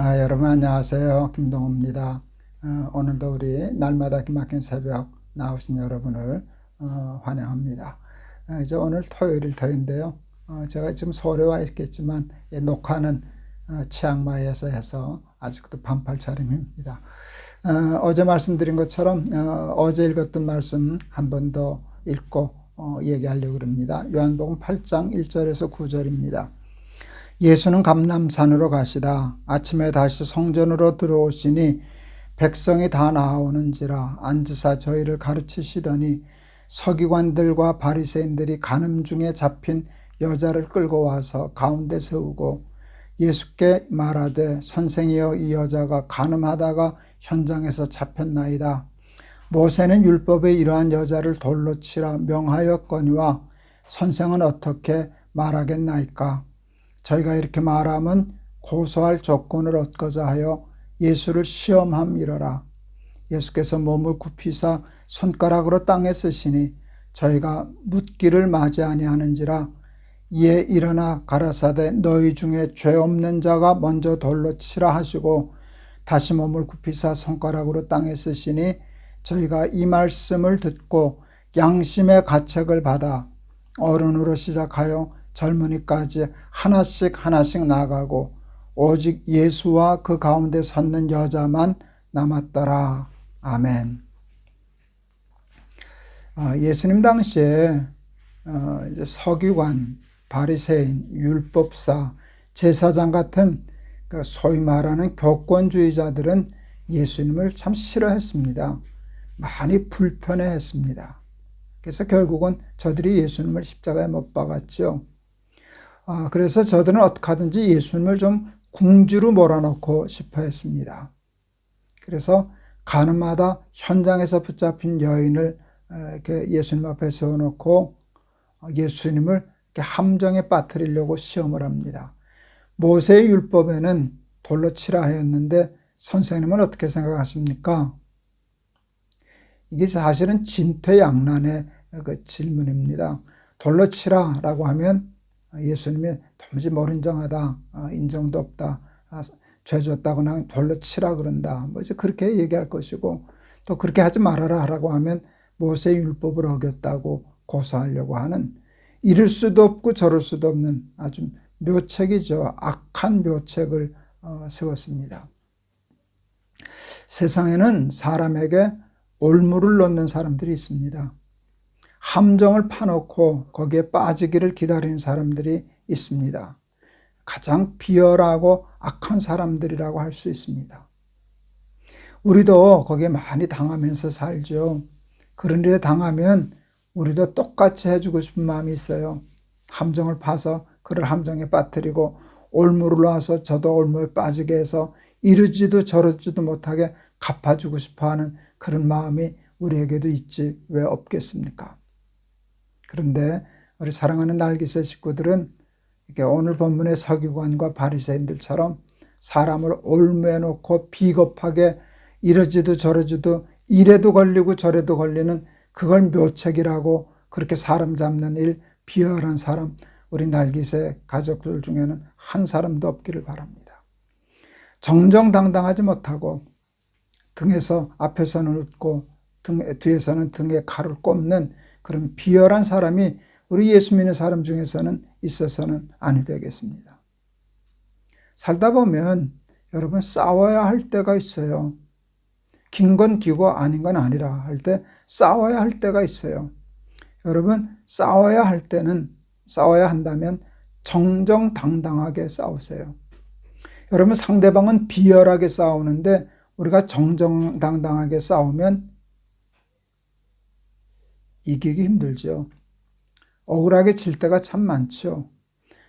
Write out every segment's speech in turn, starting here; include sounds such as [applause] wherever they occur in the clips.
아, 여러분 안녕하세요. 김동호입니다. 어, 오늘도 우리 날마다 기막힌 새벽 나오신 여러분을 어, 환영합니다. 어, 이제 오늘 토요일 터인데요. 어, 제가 지금 서울에 와 있겠지만 예, 녹화는 어, 치앙마이에서 해서 아직도 반팔 차림입니다. 어, 제 말씀드린 것처럼 어, 제 읽었던 말씀 한 번 더 읽고 어, 얘기하려고 합니다. 요한복음 8장 1절에서 9절입니다. 예수는 감남산으로 가시다 아침에 다시 성전으로 들어오시니 백성이 다 나오는지라 앉으사 저희를 가르치시더니 서기관들과 바리새인들이 간음 중에 잡힌 여자를 끌고 와서 가운데 세우고 예수께 말하되 선생이여 이 여자가 간음하다가 현장에서 잡혔나이다. 모세는 율법에 이러한 여자를 돌로 치라 명하였거니와 선생은 어떻게 말하겠나이까? 저희가 이렇게 말하면 고소할 조건을 얻고자 하여 예수를 시험함이러라. 예수께서 몸을 굽히사 손가락으로 땅에 쓰시니 저희가 묻기를 맞이 아니하는지라 이에 일어나 가라사대 너희 중에 죄 없는 자가 먼저 돌로 치라 하시고 다시 몸을 굽히사 손가락으로 땅에 쓰시니 저희가 이 말씀을 듣고 양심의 가책을 받아 어른으로 시작하여 젊은이까지 하나씩 하나씩 나가고 오직 예수와 그 가운데 섰는 여자만 남았더라. 아멘. 아, 예수님 당시에 어, 서기관, 바리새인, 율법사, 제사장 같은 그 소위 말하는 교권주의자들은 예수님을 참 싫어했습니다. 많이 불편해했습니다. 그래서 결국은 저들이 예수님을 십자가에 못 박았죠. 아, 그래서 저들은 어떻게 하든지 예수님을 좀 궁지로 몰아넣고 싶어 했습니다. 그래서 가늠마다 현장에서 붙잡힌 여인을 이렇게 예수님 앞에 세워놓고 예수님을 이렇게 함정에 빠뜨리려고 시험을 합니다. 모세의 율법에는 돌로 치라 하였는데 선생님은 어떻게 생각하십니까? 이게 사실은 진퇴양난의 그 질문입니다. 돌로 치라라고 하면 예수님이 도무지 모른정하다, 아, 인정도 없다, 아, 죄 졌다고 나 돌로 치라 그런다. 뭐 이제 그렇게 얘기할 것이고 또 그렇게 하지 말아라 라고 하면 모세 율법을 어겼다고 고소하려고 하는 이럴 수도 없고 저럴 수도 없는 아주 묘책이죠. 악한 묘책을 어, 세웠습니다. 세상에는 사람에게 올무를 놓는 사람들이 있습니다. 함정을 파놓고 거기에 빠지기를 기다리는 사람들이 있습니다. 가장 비열하고 악한 사람들이라고 할 수 있습니다. 우리도 거기에 많이 당하면서 살죠. 그런 일에 당하면 우리도 똑같이 해주고 싶은 마음이 있어요. 함정을 파서 그를 함정에 빠뜨리고 올무를 놔서 저도 올무에 빠지게 해서 이러지도 저러지도 못하게 갚아주고 싶어 하는 그런 마음이 우리에게도 있지 왜 없겠습니까? 그런데 우리 사랑하는 날기세 식구들은 이렇게 오늘 본문의 서기관과 바리새인들처럼 사람을 올무해 놓고 비겁하게 이러지도 저러지도 이래도 걸리고 저래도 걸리는 그걸 묘책이라고 그렇게 사람 잡는 일 비열한 사람 우리 날기세 가족들 중에는 한 사람도 없기를 바랍니다. 정정당당하지 못하고 등에서 앞에서는 웃고 등, 뒤에서는 등에 칼을 꼽는 그런 비열한 사람이 우리 예수 믿는 사람 중에서는 있어서는 아니 되겠습니다. 살다 보면 여러분 싸워야 할 때가 있어요. 긴 건 기고 아닌 건 아니라 할 때 싸워야 할 때가 있어요. 여러분 싸워야 할 때는 싸워야 한다면 정정당당하게 싸우세요. 여러분 상대방은 비열하게 싸우는데 우리가 정정당당하게 싸우면 이기기 힘들죠. 억울하게 질 때가 참 많죠.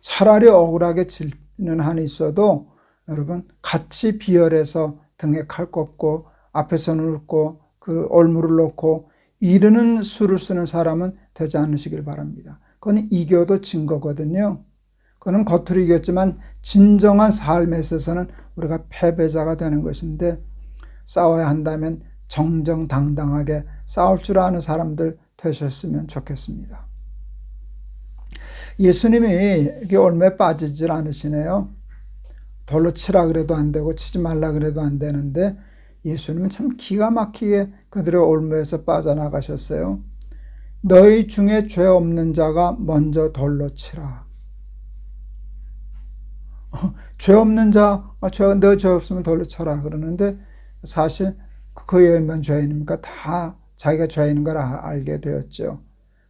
차라리 억울하게 지는 한이 있어도 여러분 같이 비열해서 등에 칼 꼽고 앞에서는 웃고 그 얼물을 놓고 이르는 수를 쓰는 사람은 되지 않으시길 바랍니다. 그건 이겨도 진 거거든요. 그는 겉으로 이겼지만 진정한 삶에 있어서는 우리가 패배자가 되는 것인데 싸워야 한다면 정정당당하게 싸울 줄 아는 사람들 되셨으면 좋겠습니다. 예수님이 이게 얼마에 빠지질 않으시네요. 돌로 치라 그래도 안 되고 치지 말라 그래도 안 되는데 예수님은 참 기가 막히게 그들의 올무에서 빠져나가셨어요. 너희 중에 죄 없는 자가 먼저 돌로 치라. 죄 없는 자, 아, 죄, 너죄 없으면 돌로 쳐라. 그러는데 사실 그에 만 죄인입니까? 다 자기가 죄인인 걸 아, 알게 되었죠.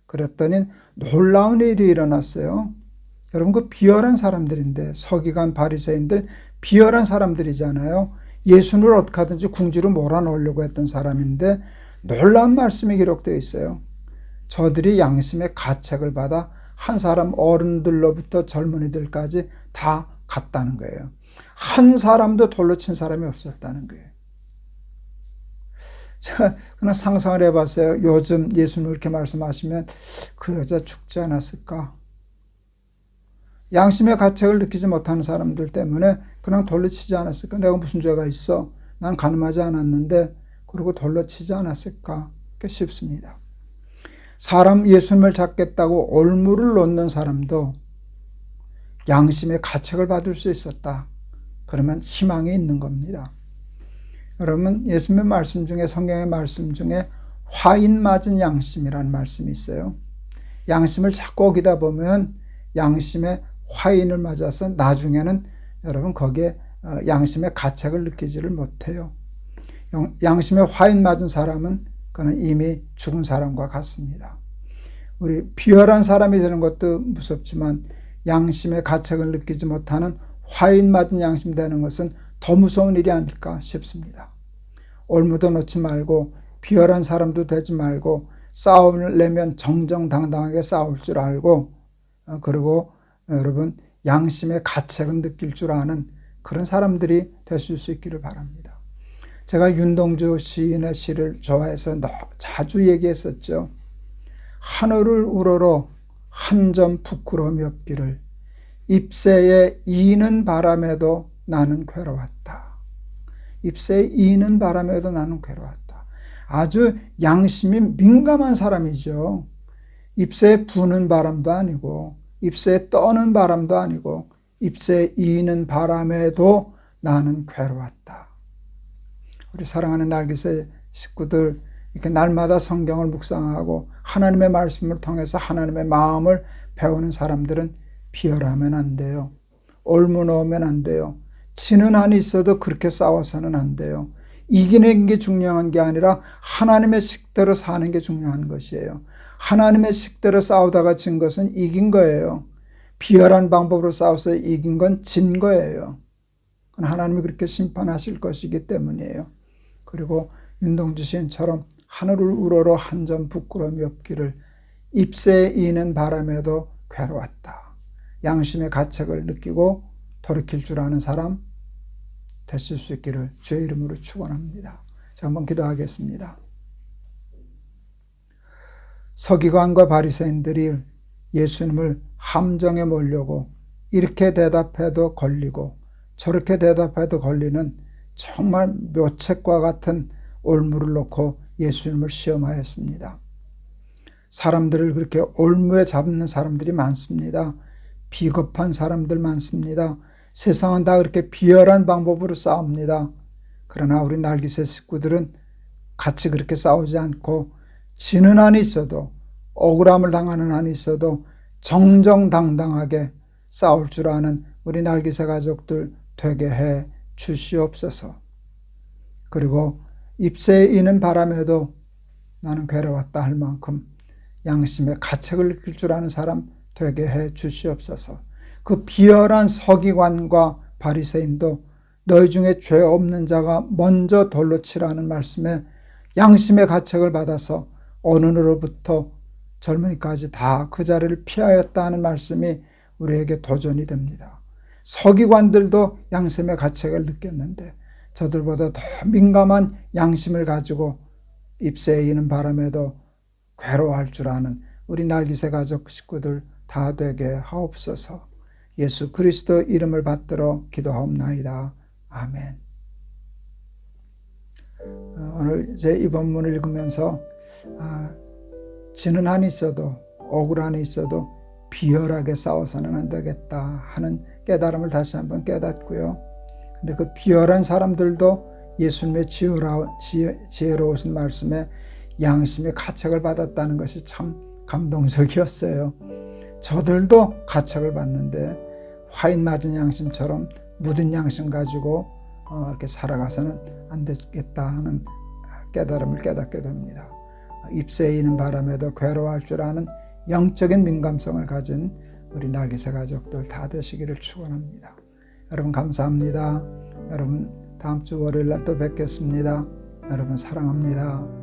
그랬더니 놀라운 일이 일어났어요. 여러분 그 비열한 사람들인데 서기관 바리새인들 비열한 사람들이잖아요. 예수를 어떻게 하든지 궁지로 몰아넣으려고 했던 사람인데 놀라운 말씀이 기록되어 있어요. 저들이 양심의 가책을 받아 한 사람 어른들로부터 젊은이들까지 다 갔다는 거예요. 한 사람도 돌로 친 사람이 없었다는 거예요. [laughs] 제가 그냥 상상을 해봤어요. 요즘 예수님 이렇게 말씀하시면 그 여자 죽지 않았을까? 양심의 가책을 느끼지 못하는 사람들 때문에 그냥 돌로 치지 않았을까? 내가 무슨 죄가 있어? 난 가늠하지 않았는데 그리고 돌로 치지 않았을까? 싶습니다. 사람 예수님을 잡겠다고 올무를 놓는 사람도 양심의 가책을 받을 수 있었다. 그러면 희망이 있는 겁니다. 여러분, 예수님의 말씀 중에, 성경의 말씀 중에 화인 맞은 양심이라는 말씀이 있어요. 양심을 자꾸 어기다 보면 양심의 화인을 맞아서 나중에는 여러분 거기에 어, 양심의 가책을 느끼지를 못해요. 양심의 화인 맞은 사람은 그는 이미 죽은 사람과 같습니다. 우리 비열한 사람이 되는 것도 무섭지만 양심의 가책을 느끼지 못하는 화인 맞은 양심 되는 것은 더 무서운 일이 아닐까 싶습니다. 올무도 놓지 말고 비열한 사람도 되지 말고 싸움을 내면 정정당당하게 싸울 줄 알고 어, 그리고 여러분 양심의 가책은 느낄 줄 아는 그런 사람들이 되실 수 있기를 바랍니다. 제가 윤동주 시인의 시를 좋아해서 자주 얘기했었죠. 하늘을 우러러 한 점 부끄러움이 없기를 입새에 이는 바람에도 나는 괴로웠다. 입새에 이는 바람에도 나는 괴로웠다. 아주 양심이 민감한 사람이죠. 입새에 부는 바람도 아니고 입새에 떠는 바람도 아니고 입새에 이는 바람에도 나는 괴로웠다. 우리 사랑하는 날개새 식구들 이렇게 날마다 성경을 묵상하고 하나님의 말씀을 통해서 하나님의 마음을 배우는 사람들은 비열하면 안 돼요. 올무놓으면 안 돼요. 지는 한이 있어도 그렇게 싸워서는 안 돼요. 이기는 게 중요한 게 아니라 하나님의 식대로 사는 게 중요한 것이에요. 하나님의 식대로 싸우다가 진 것은 이긴 거예요. 비열한 방법으로 싸워서 이긴 건 진 거예요. 하나님이 그렇게 심판하실 것이기 때문이에요. 그리고 윤동주 시인처럼 하늘을 우러러 한 점 부끄러움이 없기를 입새에 이는 바람에도 괴로웠다. 양심의 가책을 느끼고 돌이킬 줄 아는 사람 되실 수 있기를 주의 이름으로 축원합니다. 자, 한번 기도하겠습니다. 서기관과 바리새인들이 예수님을 함정에 몰려고 이렇게 대답해도 걸리고 저렇게 대답해도 걸리는 정말 묘책과 같은 올무를 놓고 예수님을 시험하였습니다. 사람들을 그렇게 올무에 잡는 사람들이 많습니다. 비겁한 사람들 많습니다. 세상은 다 그렇게 비열한 방법으로 싸웁니다. 그러나 우리 날기새 식구들은 같이 그렇게 싸우지 않고 지는 한이 있어도 억울함을 당하는 한이 있어도 정정당당하게 싸울 줄 아는 우리 날기새 가족들 되게 해 주시옵소서. 그리고 입새에 이는 바람에도 나는 괴로웠다 할 만큼 양심의 가책을 느낄 줄 아는 사람 되게 해 주시옵소서. 그 비열한 서기관과 바리새인도 너희 중에 죄 없는 자가 먼저 돌로 치라는 말씀에 양심의 가책을 받아서 어른으로부터 젊은이까지 다 그 자리를 피하였다 는 말씀이 우리에게 도전이 됩니다. 서기관들도 양심의 가책을 느꼈는데 저들보다 더 민감한 양심을 가지고 입새에 이는 바람에도 괴로워할 줄 아는 우리 날기새 가족 식구들 다 되게 하옵소서. 예수 그리스도 이름을 받들어 기도하옵나이다. 아멘. 어, 오늘 제 이 본문을 읽으면서 아, 지는 한이 있어도 억울한이 있어도 비열하게 싸워서는 안 되겠다 하는 깨달음을 다시 한번 깨닫고요. 근데 그 비열한 사람들도 예수님의 지혜로, 지혜, 지혜 로우신 말씀에 양심의 가책을 받았다는 것이 참 감동적이었어요. 저들도 가책을 받는데 화인 맞은 양심처럼 묻은 양심 가지고 어, 이렇게 살아가서는 안 되겠다 하는 깨달음을 깨닫게 됩니다. 입새이는 바람에도 괴로워할 줄 아는 영적인 민감성을 가진 우리 날개새 가족들 다 되시기를 축원합니다. 여러분 감사합니다. 여러분 다음 주 월요일 날 또 뵙겠습니다. 여러분 사랑합니다.